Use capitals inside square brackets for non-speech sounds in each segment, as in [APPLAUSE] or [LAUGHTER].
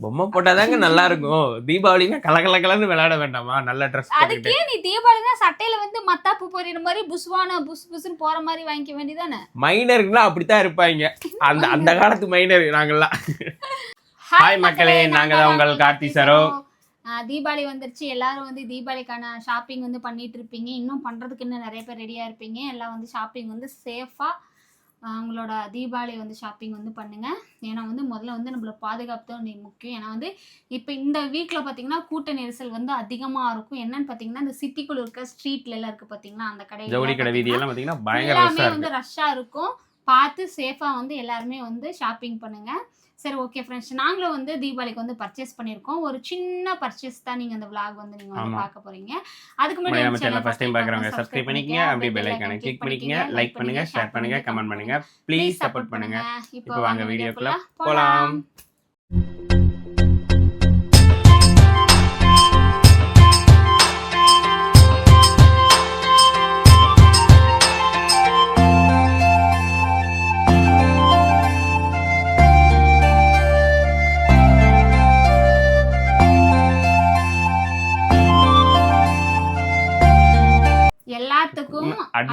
பொம்மை போட்டாதாங்க நல்லா இருக்கும் தீபாவளினா கல கல கலன்னு விளையாட வேண்டாமா? நல்ல ட்ரெஸ் அதுக்கே நீ தீபாவளினா சட்டையில வந்து மத்தாப்பு பொரியிற மாதிரி புஸ்வான புஸ் புஸ்ன்னு போற மாதிரி வாங்கிக்க வேண்டியதானே மைனருக்குலாம் அப்படித்தான் இருப்பாங்க. அந்த அந்த காலத்து மைனர் நாங்கெல்லாம் ஹாய் மக்களே, நாங்க தான் உங்கள் கார்த்தி சரோ. தீபாவளி வந்துருச்சு. எல்லாரும் வந்து தீபாவளிக்கான ஷாப்பிங் வந்து பண்ணிட்டு இருப்பீங்க. இன்னும் பண்றதுக்கு இன்னும் நிறைய பேர் ரெடியா இருப்பீங்க. எல்லாம் வந்து ஷாப்பிங் வந்து சேஃபா உங்களோட தீபாவளி வந்து ஷாப்பிங் வந்து பண்ணுங்க. ஏன்னா வந்து முதல்ல வந்து நம்மளோட பாதுகாப்பு தான் வந்து முக்கியம். ஏன்னா வந்து இப்போ இந்த வீக்ல பாத்தீங்கன்னா கூட்ட நெரிசல் வந்து அதிகமா இருக்கும். என்னன்னு பாத்தீங்கன்னா இந்த சிட்டிக்குள்ள இருக்க ஸ்ட்ரீட்ல எல்லாம் இருக்கு பாத்தீங்கன்னா அந்த கடை ஜவுளி கடை வீதியெல்லாம் பாத்தீங்கன்னா பயங்கர எல்லாமே வந்து ரஷ்ஷாக இருக்கும். பார்த்து சேஃபாக வந்து எல்லாருமே வந்து ஷாப்பிங் பண்ணுங்க. சரி ஓகே ஃப்ரெண்ட்ஸ் நாங்களும் வந்து தீபாவளிக்கு வந்து பர்ச்சேஸ் பண்ணியிருக்கோம். ஒரு சின்ன பர்ச்சேஸ் தான் நீங்கள் அந்த vlog வந்து நீங்கள் வந்து. பார்க்க போறீங்க. அதுக்கு முன்னாடி சேனல் ஃபர்ஸ்ட் டைம் பார்க்குறவங்க சப்ஸ்கிரைப் பண்ணிக்கங்க. அப்படியே பெல் ஐக்கானை கிளிக் பண்ணிக்கங்க. லைக் பண்ணுங்க ஷேர் பண்ணுங்க கமெண்ட் பண்ணுங்க. ப்ளீஸ் சப்போர்ட் பண்ணுங்க. இப்போ வாங்க வீடியோக்குள்ள போலாம்.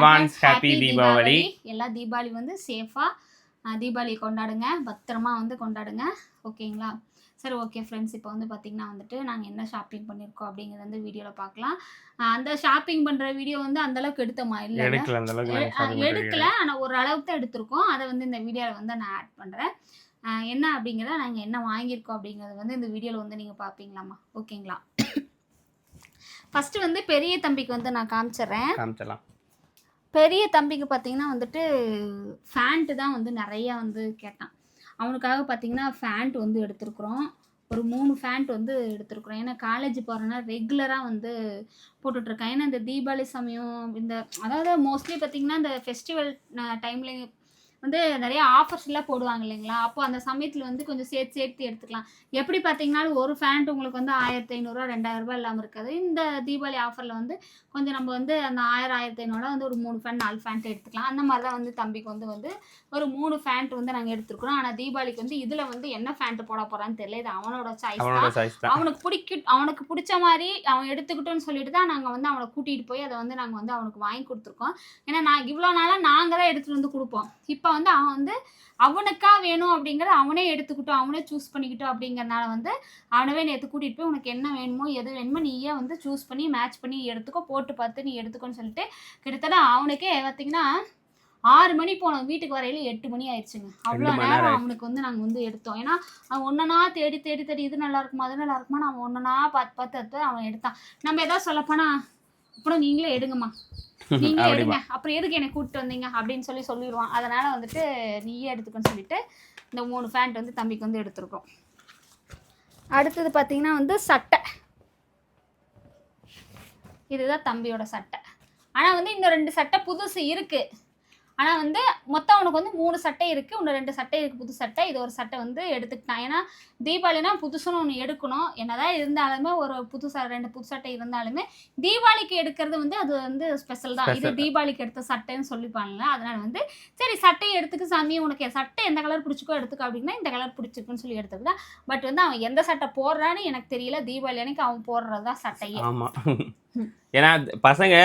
Advance happy Deepavali. எல்லா தீபாவளி வந்து சேஃபாக தீபாவளி கொண்டாடுங்க. பத்திரமா வந்து கொண்டாடுங்க. ஓகேங்களா? சரி ஓகே ஃப்ரெண்ட்ஸ் இப்போ வந்து பார்த்திங்கன்னா வந்துட்டு நாங்கள் என்ன ஷாப்பிங் பண்ணியிருக்கோம் அப்படிங்கிறது வந்து வீடியோவில் பார்க்கலாம். அந்த ஷாப்பிங் பண்ணுற வீடியோ வந்து அந்த அளவுக்கு எடுத்தோமா? இல்லை எடுக்கல ஆனால் ஒரு அளவுக்கு தான் எடுத்திருக்கோம். அதை வந்து இந்த வீடியோவில் வந்து நான் ஆட் பண்ணுறேன் என்ன அப்படிங்கிறத நாங்கள் என்ன வாங்கியிருக்கோம் அப்படிங்கிறது வந்து இந்த வீடியோவில் வந்து நீங்கள் பார்ப்பீங்களாம்மா. ஓகேங்களா? [COUGHS] ஃபஸ்ட்டு வந்து பெரிய தம்பிக்கு வந்து நான் காமிச்சிடுறேன். காமிச்சலாம் பெரிய தம்பிக்கு பார்த்தீங்கன்னா வந்துட்டு ஃபேண்ட்டு தான் வந்து நிறையா வந்து கேட்டான். அவனுக்காக பார்த்தீங்கன்னா ஃபேண்ட் வந்து எடுத்திருக்கிறோம். ஒரு மூணு ஃபேண்ட் வந்து எடுத்திருக்கிறோம். ஏன்னா காலேஜ் போகிறேன்னா ரெகுலராக வந்து போட்டுட்ருக்கேன். ஏன்னா இந்த தீபாவளி சமயம் இந்த அதாவது மோஸ்ட்லி பார்த்தீங்கன்னா இந்த ஃபெஸ்டிவல் டைம்லேயும் வந்து நிறைய ஆஃபர்ஸ் எல்லாம் போடுவாங்க இல்லைங்களா? அப்போ அந்த சமயத்தில் வந்து கொஞ்சம் சேர்த்து சேர்த்து எடுத்துக்கலாம். எப்படி பார்த்தீங்கன்னாலும் ஒரு ஃபேண்ட் உங்களுக்கு வந்து ஆயிரத்தி ஐநூறுரூவா ரெண்டாயிரம் ரூபாய் இல்லாமல் இருக்காது. இந்த தீபாவளி ஆஃபரில் வந்து கொஞ்சம் நம்ம வந்து அந்த ஆயிரம் ஆயிரத்தி ஐநூறுவா வந்து ஒரு மூணு ஃபேண்ட் நாலு ஃபேண்ட் எடுத்துக்கலாம். அந்த மாதிரி தான் வந்து தம்பிக்கு வந்து வந்து ஒரு மூணு ஃபேண்ட் வந்து நாங்கள் எடுத்துருக்குறோம். ஆனால் தீபாவளிக்கு வந்து இதில் வந்து என்ன ஃபேண்ட் போட போகிறான்னு தெரியல. இது அவனோட சாய்ஸ் தான். அவனுக்கு பிடிக்க அவனுக்கு பிடிச்ச மாதிரி அவன் எடுத்துக்கிட்டோன்னு சொல்லிட்டு தான் நாங்கள் வந்து அவனை கூட்டிகிட்டு போய் அதை வந்து நாங்கள் வந்து அவனுக்கு வாங்கி கொடுத்துருக்கோம். ஏன்னா நான் இவ்வளோ நாளாக நாங்கள் தான் எடுத்துகிட்டு வந்து கொடுப்போம். இப்போ வந்து அவன் வந்து அவனுக்கா வேணும் அப்படிங்கிறத அவனே எடுத்துக்கிட்டோம் அவனே சூஸ் பண்ணிக்கிட்டோம் அப்படிங்கறனால வந்து அவனவே நேற்று கூட்டிகிட்டு போய் உனக்கு என்ன வேணுமோ எது வேணுமோ நீயே வந்து சூஸ் பண்ணி மேட்ச் பண்ணி எடுத்துக்கோ போட்டு பார்த்து நீ எடுத்துக்கோன்னு சொல்லிட்டு கிட்டத்தட்ட அவனுக்கே பார்த்தீங்கன்னா ஆறு மணி போனோம் வீட்டுக்கு வரையில எட்டு மணி ஆயிடுச்சுங்க. அவ்வளோ நேரம். அவனுக்கு வந்து நாங்கள் வந்து எடுத்தோம். ஏன்னா அவன் ஒன்றனா தேடி தேடி தேடி இது நல்லா இருக்குமா அது நல்லா இருக்குமா அவன் ஒன்றனா பார்த்து பார்த்து எடுத்து அவன் எடுத்தான். நம்ம ஏதாவது சொல்லப்போனா அப்புறம் நீங்களே எடுங்கம்மா. [LAUGHS] நீங்களே எடுங்க. அப்புறம் எதுக்கு என்னை கூப்பிட்டு வந்தீங்க அப்படின்னு சொல்லி சொல்லிடுவான் அதனால வந்துட்டு நீயே எடுத்துக்கன்னு சொல்லிட்டு இந்த மூணு ஃபேண்ட் வந்து தம்பிக்கு வந்து எடுத்திருக்கோம். அடுத்தது பார்த்தீங்கன்னா வந்து சட்டை. இதுதான் தம்பியோட சட்டை. ஆனால் வந்து இன்னும் ரெண்டு சட்டை புதுசு இருக்கு. ஆனால் வந்து மொத்தம் அவனுக்கு வந்து மூணு சட்டை இருக்குது இன்னும் ரெண்டு சட்டை இருக்குது புது சட்டை. இது ஒரு சட்டை வந்து எடுத்துக்கிட்டான். ஏன்னா தீபாவளினா புதுசுன்னு ஒன்று எடுக்கணும். என்னதான் இருந்தாலுமே ஒரு புது ரெண்டு புது சட்டை இருந்தாலுமே தீபாவளிக்கு எடுக்கிறது வந்து அது வந்து ஸ்பெஷல் தான். இது. தீபாவளிக்கு எடுத்த சட்டைன்னு சொல்லிப்பாங்கல்ல அதனால வந்து சரி சட்டையை எடுத்துக்க சாமி உனக்கு சட்டை எந்த கலர் பிடிச்சிக்கோ எடுத்துக்க அப்படின்னா இந்த கலர் பிடிச்சிருக்குன்னு சொல்லி எடுத்துக்கிட்டா. பட் வந்து அவன் எந்த சட்டை போடுறான்னு எனக்கு தெரியல. தீபாவளி அன்னைக்கு அவன் போடுறது தான் சட்டையே ஏன்னா பசங்க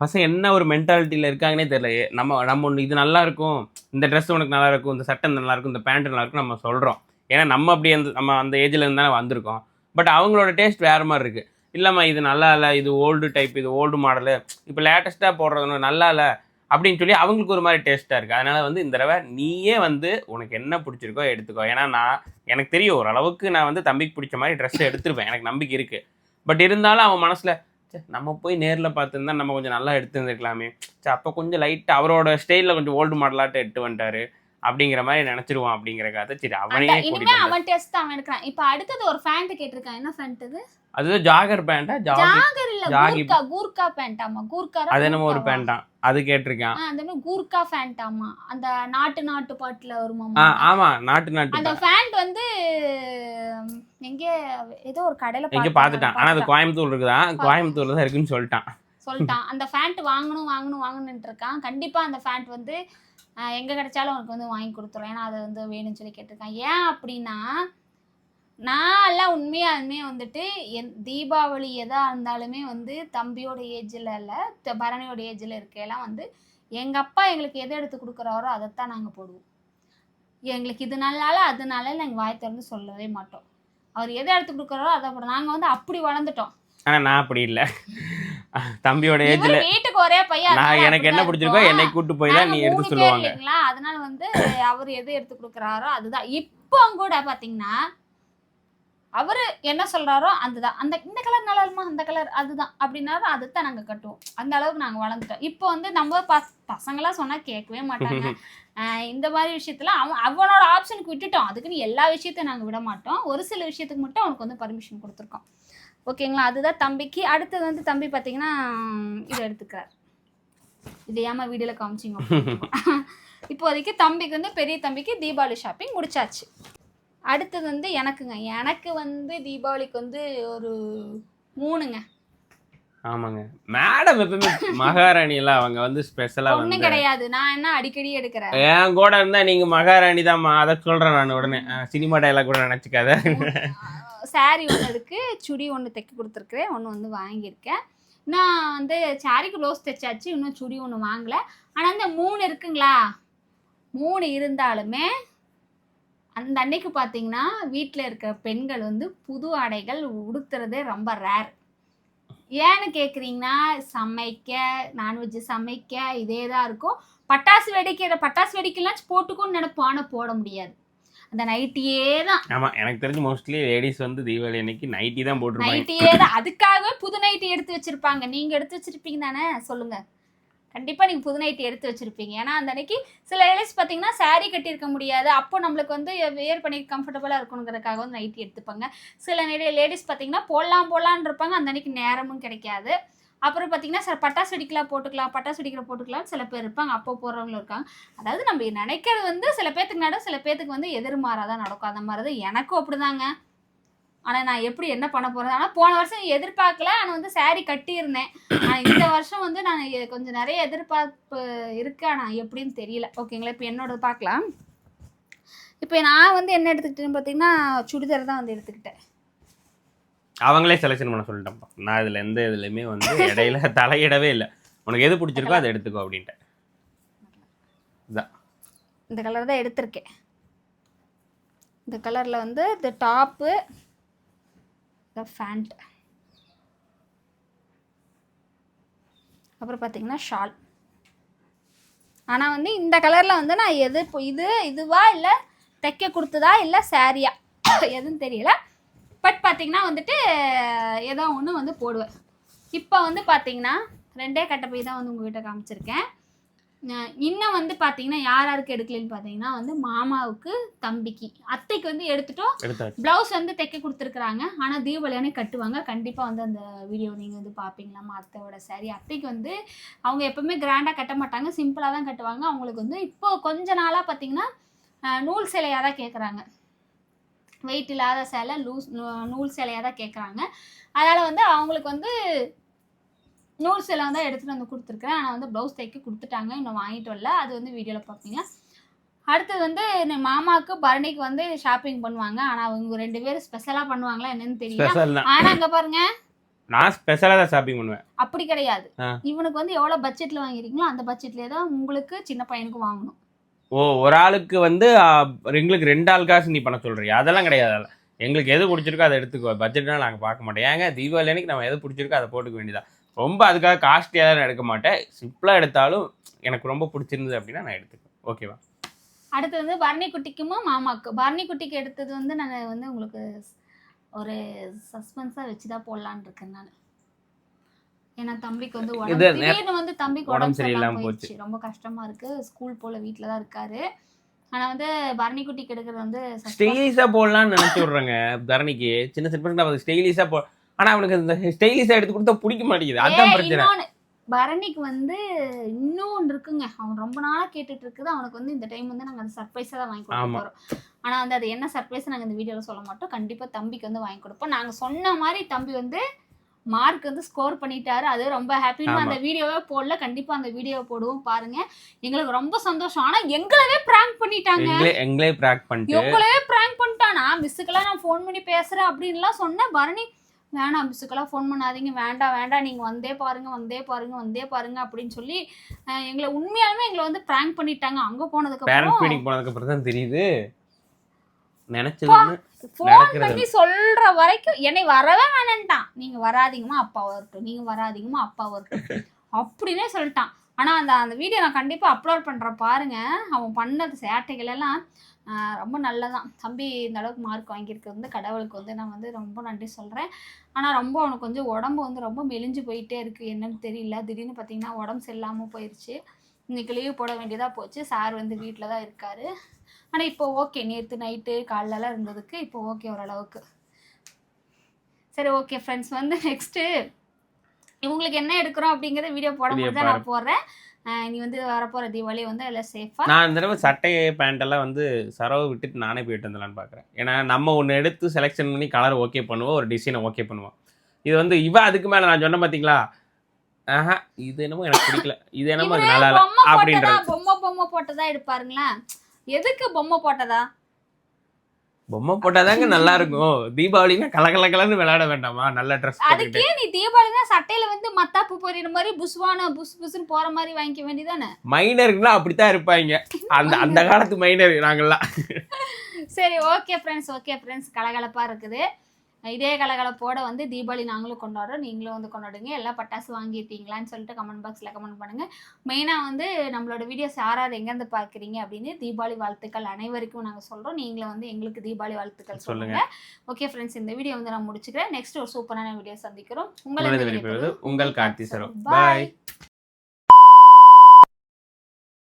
பசங்க என்ன ஒரு மென்டாலிட்டியில் இருக்காங்கன்னே தெரியல. நம்ம நம்ம ஒன்று இது நல்லா இருக்கும் இந்த ட்ரெஸ் உனக்கு நல்லா இருக்கும் இந்த சட்டை நல்லா இருக்கும் இந்த பேண்ட் நல்லா இருக்கும் நம்ம சொல்கிறோம் ஏன்னா நம்ம அப்படி அந்த நம்ம அந்த ஏஜில் இருந்தானே வந்திருக்கோம். பட் அவங்களோட டேஸ்ட் வேறு மாதிரி இருக்குது இல்லைம்மா இது நல்லா இல்லை இது ஓல்டு டைப் இது ஓல்டு மாடலு இப்போ லேட்டஸ்ட்டாக போடுறது நல்லா இல்லை அப்படின்னு சொல்லி அவங்களுக்கு ஒரு மாதிரி டேஸ்ட்டாக இருக்குது அதனால் வந்து இந்த தடவை நீயே வந்து உனக்கு என்ன பிடிச்சிருக்கோ எடுத்துக்கோ. ஏன்னா நான் எனக்கு தெரியும் ஓரளவுக்கு நான் வந்து தம்பிக்கு பிடிச்ச மாதிரி ட்ரெஸ் எடுத்துருப்பேன். எனக்கு நம்பிக்கை இருக்குது பட் இருந்தாலும் அவன் மனசில் நம்ம போய் நேரில் பார்த்துருந்தா நம்ம கொஞ்சம் நல்லா எடுத்துருந்துருக்கலாமே. சரி அப்போ கொஞ்சம் லைட்டாக அவரோட ஸ்டைலில் கொஞ்சம் ஓல்டு மாடலாட்டு எடுத்து வந்துட்டாரு. அப்படிங்கிற மாதிரி நினச்சிருவான் அப்படிங்கிறக்காக சரி அவனையே இனிமே. அவன் டெஸ்ட் தான் அவன் எடுக்கிறான் இப்போ அடுத்தது ஒரு ஃபேண்ட் கேட்டிருக்கான். என்ன ஃபேண்ட் இது அது ஜாகர் பேண்டா ஜாகி ஜாகர் இல்ல. கூர்க்கா கூர்க்கா பேண்ட் ஆமா. கூர்க்கா அது என்னமோ ஒரு பேண்டான் அது கேட்டிருக்கான். அந்த மாதிரி கூர்க்கா ஃபேண்ட் ஆமா. அந்த நாட்டு நாட்டு பாட்டுல ஆ வருமாமா ஆமாம் நாட்டு நாட்டு அந்த ஃபேண்ட் வந்து எங்க ஏதோ ஒரு கடையில எங்கே பார்த்தேன், பார்த்துட்டான் ஆனால் அது. கோயம்புத்தூர் இருக்குதான் கோயம்புத்தூர்ல தான் இருக்குன்னு சொல்லிட்டான். சொல்லிட்டான். அந்த ஃபேண்ட் வாங்கணும் வாங்கணும் வாங்கணும்னு இருக்கான். கண்டிப்பா அந்த ஃபேண்ட் வந்து எங்கே கிடைச்சாலும் அவனுக்கு வந்து வாங்கி கொடுத்துரும் ஏன்னா அது வந்து வேணும்னு சொல்லி கேட்டிருக்கான் ஏன் அப்படின்னா நான் எல்லாம் உண்மையாலுமே வந்துட்டு என் தீபாவளி எதாக இருந்தாலுமே வந்து தம்பியோட ஏஜில் இல்லை பரணியோட ஏஜில் இருக்கையெல்லாம் வந்து எங்கள் அப்பா எங்களுக்கு எதை எடுத்து கொடுக்குறாரோ அதைத்தான் நாங்கள் போடுவோம். எங்களுக்கு இது நல்லால அதனால நாங்கள் வாய் திறந்து சொல்லவே மாட்டோம். அவர் எதை எடுத்து கொடுக்குறாரோ அதை போடுறோம் நாங்கள் வந்து அப்படி வளர்ந்துட்டோம். ஆனால் நான் அப்படி இல்லை. தம்பியோட ஏஜ்ல வீட்டுக்கு ஒரே பையன் நான் எனக்கு என்ன பிடிச்சிருக்கோ. என்னை கூட்டு போய் தான் நீ எடுத்து சொல்லுவாங்க. அதனால வந்து அவர் எது எடுத்து கொடுக்குறாரோ அதுதான். இப்போ கூட பாத்தீங்கன்னா அவரு என்ன சொல்றாரோ அதுதான். அந்த இந்த கலர் நல்லா இருக்குமா? அந்த கலர் அதுதான் அப்படின்னாலும் அதுதான் நாங்க கட்டுவோம். அந்த அளவுக்கு நாங்க வளர்ந்துட்டோம். இப்போ வந்து நம்ம பசங்களாம் சொன்னா கேட்கவே மாட்டாங்க. [LAUGHS] இந்த மாதிரி விஷயத்துல அவன் அவனோட ஆப்ஷனுக்கு விட்டுட்டோம். அதுக்குன்னு எல்லா விஷயத்தையும் நாங்க விட மாட்டோம். ஒரு சில விஷயத்துக்கு மட்டும் அவனுக்கு வந்து பர்மிஷன் கொடுத்துருக்கோம். ஓகேங்களா? அதுதான் தம்பிக்கு. அடுத்தது வந்து தம்பி பார்த்தீங்கன்னா இதை எடுத்துக்கிறார். இது ஏமா வீடியோல காமிச்சிங்க? [LAUGHS] இப்போதைக்கு தம்பிக்கு வந்து பெரிய தம்பிக்கு தீபாவளி ஷாப்பிங் முடிச்சாச்சு. அடுத்தது வந்து எனக்குங்க. எனக்கு வந்து தீபாவளிக்கு வந்து ஒரு மூணுங்க. ஆமாங்க. மேடம் எப்பவுமே மகாராணி எல்லாம் அவங்க வந்து ஸ்பெஷலா வந்து கிடையாது. நான் என்ன அடிக்கடி எடுக்கிறேன்? என் கூட இருந்தா நீங்க மகாராணி தான் அதை சொல்றேன் நான் உடனே. சினிமா டைலாக் கூட நினைச்சுக்காத. சாரி ஒன்று இருக்கு. சுடி ஒன்று தைக்க கொடுத்துருக்குறேன். ஒன்று வந்து வாங்கியிருக்கேன். நான் வந்து சாரிக்கு ப்ளவுஸ் தைச்சாச்சு. இன்னும் சுடி ஒன்று வாங்கல. ஆனால் இந்த மூணு இருக்குங்களா? மூணு இருந்தாலுமே அந்த அன்னைக்கு பார்த்தீங்கன்னா வீட்டில் இருக்கிற பெண்கள் வந்து புது ஆடைகள் உடுத்துறதே ரொம்ப ரேர் ஏன்னு கேட்குறீங்கன்னா சமைக்க நான்வெஜ் சமைக்க இதே தான் இருக்கும். பட்டாசு வெடிக்கிற பட்டாசு வெடிக்கலாம் போட்டுக்கும்னு நினைப்போம். ஆனால் போட முடியாது. அந்த நைட்டியே தான் ஆமா எனக்கு தெரிஞ்சு மோஸ்ட்லி லேடிஸ் வந்து தீபாவளி அன்னைக்கு நைட்டி தான் போட்டிருப்பாங்க. நைட்டியே தான் அதுக்காகவே புது நைட்டி எடுத்து வச்சிருப்பாங்க. நீங்க எடுத்து வச்சிருப்பீங்க தானே சொல்லுங்க. கண்டிப்பாக நீங்கள் புது நைட்டி எடுத்து வச்சுருப்பீங்க. ஏன்னா அந்த அன்னைக்கு சில லேடிஸ் பார்த்தீங்கன்னா சாரீ கட்டியிருக்க முடியாது. அப்போ நம்மளுக்கு வந்து வேர் பண்ணி கம்ஃபர்டபுளாக இருக்கணுங்கிறதுக்காக வந்து நைட்டி எடுத்துப்பாங்க. சில நிறைய லேடிஸ் பார்த்தீங்கன்னா போடலாம் போடலான்னு இருப்பாங்க. அந்த அன்னைக்கு நேரமும் கிடைக்காது. அப்புறம் பார்த்தீங்கன்னா சில பட்டாசு வெடிக்கலாம் போட்டுக்கலாம் பட்டாசு வெடிக்கிற போட்டுக்கலாம் சில பேர் இருப்பாங்க. அப்போ போகிறவங்களும் இருக்காங்க. அதாவது நம்ம நினைக்கிறது வந்து சில பேத்துக்கு நட சில பேத்துக்கு வந்து எதிர்மாறாக தான் நடக்கும். அந்த மாதிரி தான் எனக்கும் அப்படிதாங்க. ஆனால் நான் எப்படி என்ன பண்ண போகிறேன் ஆனால் போன வருஷம் எதிர்பார்க்கல. ஆனால் வந்து saree கட்டியிருந்தேன். ஆனால் இந்த வருஷம் வந்து நான் கொஞ்சம் நிறைய எதிர்பார்ப்பு இருக்கு. ஆனால் எப்படின்னு தெரியல. ஓகேங்களா? இப்போ என்னோட பார்க்கலாம். இப்போ நான் வந்து என்ன எடுத்துக்கிட்டேன்னு பார்த்தீங்கன்னா சுடிதார் தான் வந்து எடுத்துக்கிட்டேன். அவங்களே செலெக்ஷன் பண்ண சொல்லிட்டேன்ப்பா நான் இதுல எந்த இதுலயுமே வந்து [LAUGHS] இடையில தலையிடவே இல்லை. உனக்கு எது பிடிச்சிருக்கோ அதை எடுத்துக்கோ அப்படின்ட்டு இதான் இந்த கலர் தான் எடுத்திருக்கேன். இந்த கலரில் வந்து இந்த டாப்பு த ஃபேண்ட் அப்புறம் பார்த்தீங்கன்னா ஷால். ஆனால் வந்து இந்த கலரில் வந்து நான் எது இப்போ இது இதுவா இல்லை தைக்க கொடுத்ததா இல்லை சாரியா எதுவும் தெரியல. பட் பார்த்தீங்கன்னா வந்துட்டு ஏதோ ஒன்று வந்து போடுவேன். இப்போ வந்து பார்த்தீங்கன்னா ரெண்டே கட்டப்பை தான் வந்து உங்ககிட்ட காமிச்சிருக்கேன். இன்னும் வந்து பார்த்தீங்கன்னா யார் யாருக்கு எடுக்கலன்னு பார்த்தீங்கன்னா வந்து மாமாவுக்கு தம்பிக்கு. அத்தைக்கு வந்து எடுத்துட்டோம். ப்ளவுஸ் வந்து தைக்க கொடுத்துருக்குறாங்க. ஆனால் தீபாவளியானே கட்டுவாங்க. கண்டிப்பாக வந்து அந்த வீடியோ நீங்கள் வந்து பார்ப்பீங்களாமா அத்தையோட saree. அத்தைக்கு வந்து அவங்க எப்பவுமே கிராண்டாக கட்ட மாட்டாங்க. சிம்பிளாக தான் கட்டுவாங்க. அவங்களுக்கு வந்து இப்போ கொஞ்ச நாளாக பார்த்தீங்கன்னா நூல் சேலையாக தான் கேட்குறாங்க வெயிட் இல்லாத சேலை லூஸ் நூல் சேலையாக தான் கேட்குறாங்க அதனால் வந்து அவங்களுக்கு வந்து நூல் சேலை தான் எடுத்துகிட்டு வந்து கொடுத்துருக்குறேன். ஆனால் வந்து ப்ளவுஸ் தைக்க கொடுத்துட்டாங்க. இன்னும் வாங்கிட்டு வரல. அது வந்து வீடியோவில் பார்ப்பீங்க. அடுத்தது வந்து இந்த மாமாவுக்கு பரணிக்கு வந்து ஷாப்பிங் பண்ணுவாங்க. ஆனால் அவங்க ரெண்டு பேரும் ஸ்பெஷலாக பண்ணுவாங்களா என்னன்னு தெரியல. ஆனால் அங்கே பாருங்க. நான் ஸ்பெஷலாக தான் ஷாப்பிங் பண்ணுவேன். அப்படி கிடையாது. இவனுக்கு வந்து எவ்வளோ பட்ஜெட்டில் வாங்கிருக்கீங்களோ அந்த பட்ஜெட்லேயே தான் உங்களுக்கு சின்ன பையனுக்கு வாங்கணும். ஓ ஒரு ஆளுக்கு வந்து எங்களுக்கு ரெண்டு ஆள் காசு நீ பண்ண சொல்றியா? அதெல்லாம் கிடையாது. எங்களுக்கு எது பிடிச்சிருக்கோ அதை எடுத்துக்கோ. பட்ஜெட்னா நாங்கள் பார்க்க மாட்டோம். ஏங்க தீபாவளி அன்னைக்கு நம்ம எது பிடிச்சிருக்கோ அதை போட்டுக்க வேண்டியதா ரொம்ப அதுக்காக காஸ்ட்லியாக எடுக்க மாட்டேன். சிம்பிளாக எடுத்தாலும் எனக்கு ரொம்ப பிடிச்சிருந்தது அப்படின்னா நான் எடுத்துக்குவேன். ஓகேவா அடுத்து வந்து பரணி குட்டிக்குமோ மாமாவுக்கு பரணி குட்டிக்கு எடுத்தது வந்து நான் வந்து உங்களுக்கு ஒரு சஸ்பென்ஸாக வச்சு தான் போடலான்னு இருக்கேன் நான். ஏன்னா தம்பிக்கு வந்து உடம்பு வந்து தம்பிக்கு உடம்பு சரியில்லாம போயிடுச்சு. ரொம்ப கஷ்டமா இருக்கு. ஸ்கூல் போல வீட்டில் தான் இருக்காரு. ஆனா வந்து பரணி குட்டிக்கு எடுக்கிறது வந்து ஸ்டைலிஷாக போடலாம்னு நினச்சி விட்றேங்க தரணிக்கு சின்ன சின்ன பசங்க அவன் ஸ்டைலிஷாக போ ஆனால் அவனுக்கு இந்த ஸ்டைலிஷாக எடுத்து கொடுத்தா பிடிக்க மாட்டேங்குது. அதான் பிரச்சனை. பரணிக்கு வந்து இன்னொன்று இருக்குங்க. அவன் ரொம்ப நாளா கேட்டுட்டு இருக்குது. அவனுக்கு வந்து இந்த டைம் வந்து நாங்க அந்த சர்ப்ரைஸாக தான் வாங்கி கொடுக்க ஆமா. போறோம். ஆனா வந்து அது என்ன சர்ப்ரைஸ் நாங்க இந்த வீடியோல சொல்ல மாட்டோம். கண்டிப்பா தம்பிக்கு வந்து வாங்கி கொடுப்போம். நாங்க சொன்ன மாதிரி தம்பி வந்து மார்க் வந்து ஸ்கோர் பண்ணிட்டாரு. அது ரொம்ப ஹாப்பி ஆமா. அந்த வீடியோவே போடல. கண்டிப்பா அந்த வீடியோவை போடுவோம் பாருங்க. எங்களுக்கு ரொம்ப சந்தோஷம். ஆனா எங்களவே பிராங்க் பண்ணிட்டாங்க. எங்களே ப்ராக் பண்ணிட்டு எங்களவே பிராங்க் பண்ணிட்டானா. மிஸ்ஸுக்கெல்லாம் நான் ஃபோன் பண்ணி பேசுறேன் அப்படின்லாம் சொன்னேன் பரணி வேணாம் மிஸ்ஸுக்கெல்லாம் ஃபோன் பண்ணாதீங்க. வேண்டாம் வேண்டாம். நீங்கள் வந்தே பாருங்க வந்தே பாருங்க வந்தே பாருங்க அப்படின்னு சொல்லி எங்களை உண்மையாலுமே எங்களை வந்து பிராங்க் பண்ணிட்டாங்க. அங்கே போனதுக்கு பேரண்ட் மீட்டிங் போனதுக்கு அப்புறம் தான் தெரியுது. நினைச்சது ஃபோன் பண்ணி சொல்ற வரைக்கும் என்னை வரவே வேணான்ட்டான். நீங்க வராதீங்கம்மா அப்பா வரட்டும் நீங்க வராதீங்கம்மா அப்பா வரட்டும் [LAUGHS] அப்படின்னே சொல்லிட்டான். ஆனால் அந்த அந்த வீடியோ நான் கண்டிப்பாக அப்லோட் பண்ணுறேன் பாருங்க. அவன் பண்ணது சேட்டைகள் எல்லாம் ரொம்ப நல்லதான். தம்பி இந்த அளவுக்கு மார்க் வாங்கியிருக்கிறது வந்து கடவுளுக்கு வந்து நான் வந்து ரொம்ப நன்றி சொல்கிறேன் ஆனால் ரொம்ப அவனுக்கு கொஞ்சம் உடம்பு வந்து ரொம்ப மெலிஞ்சு போயிட்டே இருக்குது என்னன்னு தெரியல. திடீர்னு பார்த்தீங்கன்னா உடம்பு சரியில்லாமல் போயிடுச்சு இன்றைக்கி லீவ் போட வேண்டியதாக போச்சு. சார் வந்து வீட்டில் தான் இருக்கார். ஆனால் இப்போ ஓகே நேற்று நைட்டு காலைலலாம் இருந்ததுக்கு இப்போ ஓகே ஓரளவுக்கு. சரி ஓகே ஃப்ரெண்ட்ஸ் வந்து நெக்ஸ்ட்டு இவங்களுக்கு என்ன எடுக்கிறோம் அப்படிங்கிறத வீடியோ போடும்போது தான் நான் போடுறேன். நீ வந்து வரப்போகிற தீபாவளி வந்து எல்லாம் சேஃபாக நான் இந்த தடவை சட்டை பேண்ட் எல்லாம் வந்து சரவை விட்டுட்டு நானே போயிட்டு வந்துடலான்னு பார்க்குறேன் ஏன்னா நம்ம ஒன்று எடுத்து செலெக்ஷன் பண்ணி கலர் ஓகே பண்ணுவோம் ஒரு டிசைனை ஓகே பண்ணுவோம் இது வந்து இவ அதுக்கு மேலே நான் சொன்னேன் பார்த்தீங்களா ஆஹா இது என்னமோ எனக்கு பிடிக்கல. இது என்னமோ நல்லா இல்லை அப்படின்றது. பொம்மை பொம்மை போட்டதா எடுப்பாருங்களேன். எதுக்கு பொம்மை போட்டதா? பொம்மை போட்டாதாங்க நல்லா இருக்கும் தீபாவளினா கல கல கலன்னு விளையாட வேண்டாமா? நல்ல ட்ரெஸ் அதுக்கே நீ தீபாவளினா சட்டையில வந்து மத்தாப்பு பொரியிற மாதிரி புஸ்வான புஸ் புஸ்னு போற மாதிரி வாங்கிக்க வேண்டியதானே? மைனருக்குலாம் அப்படித்தான் இருப்பாங்க. அந்த அந்த காலத்து மைனர் நாங்கள்லாம். சரி ஓகே ஃப்ரெண்ட்ஸ் ஓகே ஃப்ரெண்ட்ஸ் கலகலப்பாக இருக்குது. இதே கலகலப்போட வந்து தீபாவளி நாங்களும் கொண்டாடுறோம். நீங்களும் வந்து கொண்டாடுங்க. எல்லாம் பட்டாசு வாங்கிட்டீங்களான்னு சொல்லிட்டு கமெண்ட் பாக்ஸில் கமெண்ட் பண்ணுங்கள் மெயினாக வந்து நம்மளோட வீடியோஸ் யார் யார் எங்கேருந்து பார்க்குறீங்க அப்படின்னு தீபாவளி வாழ்த்துக்கள் அனைவருக்கும் நாங்கள் சொல்கிறோம் நீங்களும் வந்து எங்களுக்கு தீபாவளி வாழ்த்துக்கள் சொல்லுங்க. சொல்லுங்கள் ஓகே ஃப்ரெண்ட்ஸ் இந்த வீடியோ வந்து நான் முடிச்சுக்கிறேன். நெக்ஸ்ட் ஒரு சூப்பரான வீடியோ சந்திக்கிறோம். உங்களது உங்களை கார்த்தி சரோ. பாய்